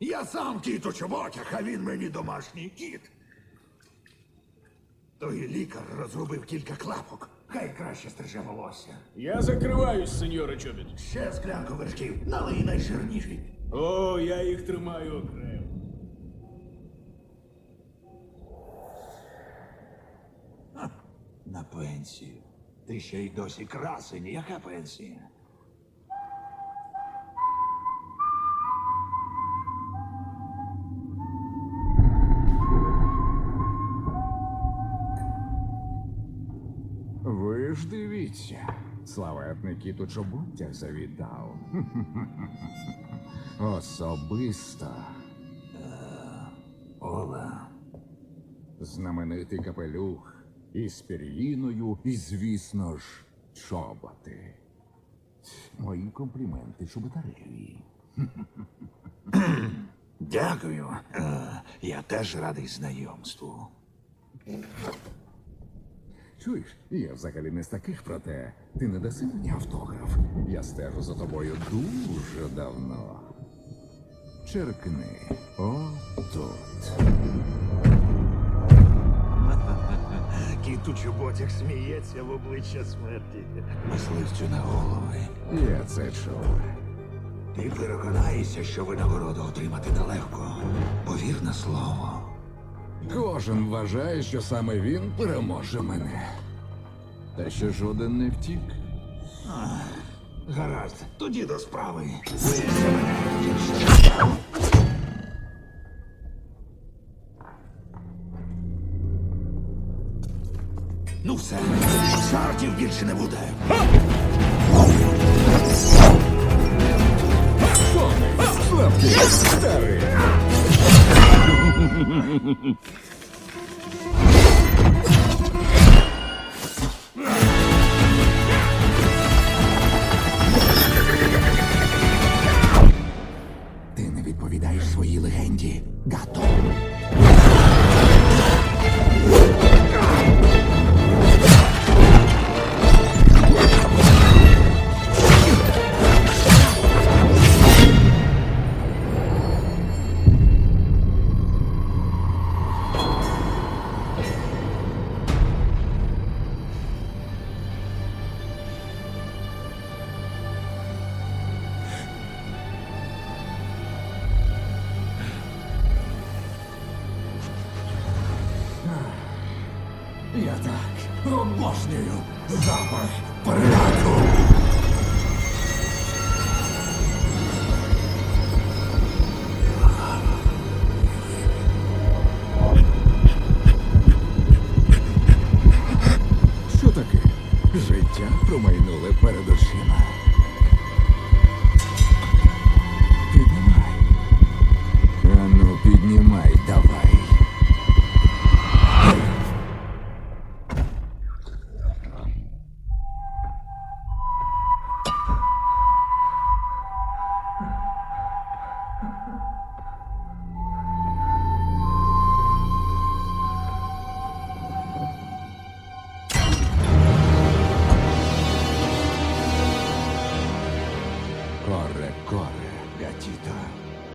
Я сам кіт у чоботях, а він мені домашній кіт. Той лікар розробив кілька клапок. Хай краще стриже волосся. Я закриваюсь, сеньоре Чобіт. Ще склянку вершків, налий найжирніший. О, я їх тримаю окремо. На пенсію. Ти ще й досі красень. Яка пенсія? Ви ж дивіться, славетний кіт у чоботях завітав. Особисто Ола. знаменитий капелюх із пір'їною і, звісно ж, чоботи. Мої компліменти чоботареві. Дякую. Е, Я теж радий знайомству. Чуєш, я взагалі не з таких, проте ти не даси мені автограф. Я стежу за тобою дуже давно. Черкни. О, тут. Кіт у чоботях сміється в обличчя смерті. Мисливцю на голови. Я це чув. Ти переконаєшся, що винагороду отримати нелегко. Повір на слово. Кожен вважає, що саме він переможе мене. Та ще жоден не втік. Гаразд, тоді до справи. Ну все, жартів більше не буде. Слабкий старий. Ти не відповідаєш своїй легенді. Гато. Я так обожнюю запах порядку. Що таке? Життя промайнуле перед очима.